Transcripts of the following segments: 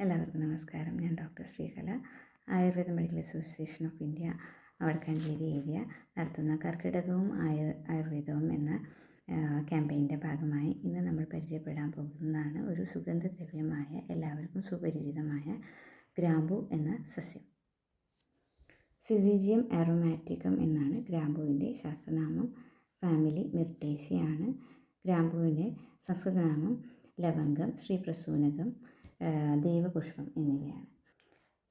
എല്ലാവർക്കും നമസ്കാരം. ഞാൻ doctor Sreekala. Ayurveda medical association of India Vadakkanchery area നടത്തുന്ന കർക്കിടകവും ആയുർ ആയുർവേദവും എന്ന ക്യാമ്പയിന്റെ ഭാഗമായി ഇന്ന് നമ്മൾ പരിചയപ്പെടാൻ പോകുന്നതാണ് ഒരു സുഗന്ധദ്രവ്യമായ എല്ലാവർക്കും സുപരിചിതമായ ഗ്രാമ്പു എന്ന സസ്യം. സിസിജിയം ആരോമാറ്റിക്കം എന്നാണ് ഗ്രാമ്പുവിന്റെ ശാസ്ത്രനാമം. ഫാമിലി മിർട്ടേസിയാണ്. ഗ്രാമ്പുവിന്റെ സംസ്കൃതനാമം ലവംഗം ശ്രീപ്രസൂനകം. ദൈവപുഷ്പം എന്നിവയാണ്.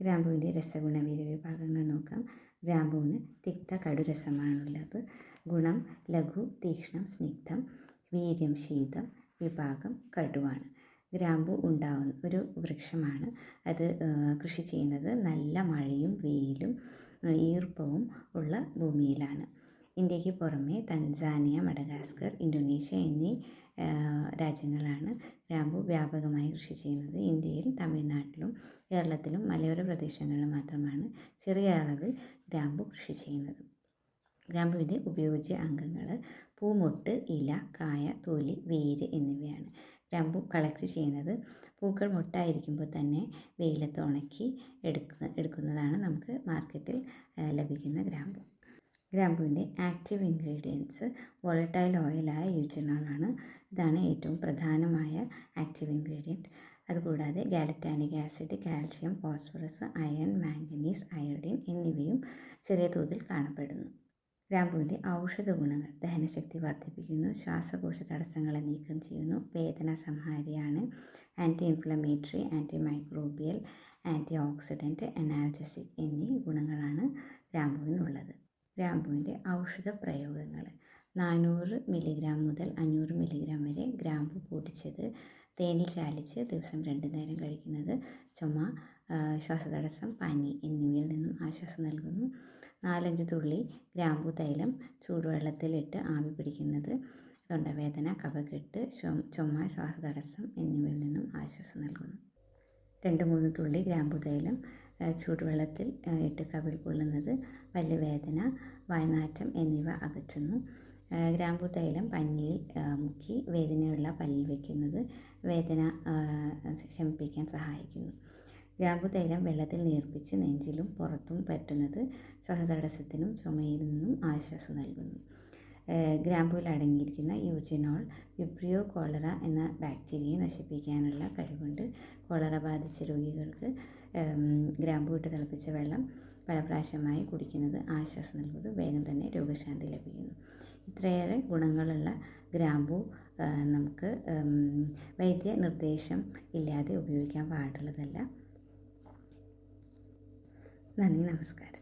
ഗ്രാമ്പുവിന്റെ രസഗുണ വിഭാഗങ്ങൾ നോക്കാം. ഗ്രാമ്പുവിന് തിക്ത കടുരസമാണുള്ളത്. ഗുണം ലഘു തീക്ഷ്ണം സ്നിഗ്ധം വീര്യം ശീതം വിഭാഗം കടുവാണ്. ഗ്രാമ്പു ഉണ്ടാവുന്ന ഒരു വൃക്ഷമാണ്. അത് കൃഷി ചെയ്യുന്നത് നല്ല മഴയും വെയിലും ഈർപ്പവും ഉള്ള ഭൂമിയിലാണ്. ഇന്ത്യയ്ക്ക് പുറമെ തൻസാനിയ മഡഗാസ്കർ ഇന്തോനേഷ്യ എന്നീ രാജ്യങ്ങളാണ് ഗ്രാമ്പു വ്യാപകമായി കൃഷി ചെയ്യുന്നത്. ഇന്ത്യയിൽ തമിഴ്നാട്ടിലും കേരളത്തിലും മലയോര പ്രദേശങ്ങളിലും മാത്രമാണ് ചെറിയ അളവിൽ ഗ്രാമ്പു കൃഷി ചെയ്യുന്നത്. ഗ്രാമ്പുവിന്റെ ഉപയോജ്യ അംഗങ്ങൾ പൂമൊട്ട് ഇല കായ തൊലി വേര് എന്നിവയാണ്. ഗ്രാമ്പു കളക്ട് ചെയ്യുന്നത് പൂക്കൾ മുട്ടായിരിക്കുമ്പോൾ തന്നെ വെയിലത്ത് ഉണക്കി എടുക്കുന്ന എടുക്കുന്നതാണ് നമുക്ക് മാർക്കറ്റിൽ ലഭിക്കുന്ന ഗ്രാമ്പു. ഗ്രാമ്പുവിന്റെ ആക്റ്റീവ് ഇൻഗ്രീഡിയൻസ് വോളറ്റൈൽ ഓയിലായ യൂജിനോളാണ്. ഇതാണ് ഏറ്റവും പ്രധാനമായ ആക്റ്റീവ് ഇൻഗ്രീഡിയന്റ്. അതുകൂടാതെ gallotannic acid calcium phosphorus iron manganese iodine എന്നിവയും ചെറിയ തോതിൽ കാണപ്പെടുന്നു. ഗ്രാമ്പുവിന്റെ ഔഷധ ഗുണങ്ങൾ ദഹനശക്തി വർദ്ധിപ്പിക്കുന്നു ശ്വാസകോശ തടസ്സങ്ങളെ നീക്കം ചെയ്യുന്നു വേദന സംഹാരിയാണ് anti inflammatory anti microbial anti oxidant analgesic എന്നീ ഗുണങ്ങളാണ് ഗ്രാമ്പുവിനുള്ളത്. ഗ്രാമ്പുവിന്റെ ഔഷധ പ്രയോഗങ്ങൾ നാനൂറ് മില്ലിഗ്രാം മുതൽ അഞ്ഞൂറ് മില്ലിഗ്രാം വരെ ഗ്രാമ്പു പൊടിച്ചത് തേനിൽ ചാലിച്ച് ദിവസം രണ്ട് നേരം കഴിക്കുന്നത് ചുമ ശ്വാസതടസ്സം പനി എന്നിവയിൽ നിന്നും ആശ്വാസം നൽകുന്നു. നാലഞ്ച് തുള്ളി ഗ്രാമ്പു തൈലം ചൂടുവെള്ളത്തിലിട്ട് ആവി പിടിക്കുന്നത് തൊണ്ടവേദന കഫക്കെട്ട് ചുമ ശ്വാസതടസ്സം എന്നിവയിൽ നിന്നും ആശ്വാസം നൽകുന്നു. രണ്ട് മൂന്ന് തുള്ളി ഗ്രാമ്പു തൈലം ചൂടുവെള്ളത്തിൽ ഇട്ട് കവിൾ കൊള്ളുന്നത് പല്ലുവേദന വയനാറ്റം എന്നിവ അകറ്റുന്നു. ഗ്രാമ്പൂ തൈലം പഞ്ഞിയിൽ മുക്കി വേദനയുള്ള പല്ലിൽ വയ്ക്കുന്നത് വേദന ശമിപ്പിക്കാൻ സഹായിക്കുന്നു. ഗ്രാമ്പൂ തൈലം വെള്ളത്തിൽ നീർപ്പിച്ച് നെഞ്ചിലും പുറത്തും പറ്റുന്നത് ശ്വാസതടസ്സത്തിനും ചുമയിൽ നിന്നും ആശ്വാസം നൽകുന്നു. ഗ്രാമ്പുവിൽ അടങ്ങിയിരിക്കുന്ന യൂജിനോൾ വിബ്രിയോ കോളറ എന്ന ബാക്ടീരിയയെ നശിപ്പിക്കാനുള്ള കഴിവുണ്ട്. കോളറ ബാധിച്ച രോഗികൾക്ക് ഗ്രാമ്പു ഇട്ട് തിളപ്പിച്ച വെള്ളം പലപ്രാവശ്യമായി കുടിക്കുന്നത് ആശ്വാസം നൽകുന്നത് വേഗം തന്നെ രോഗശാന്തി ലഭിക്കുന്നു. ഇത്രയേറെ ഗുണങ്ങളുള്ള ഗ്രാമ്പു നമുക്ക് വൈദ്യ നിർദ്ദേശം ഇല്ലാതെ ഉപയോഗിക്കാൻ പാടുള്ളതല്ല. നന്ദി നമസ്കാരം.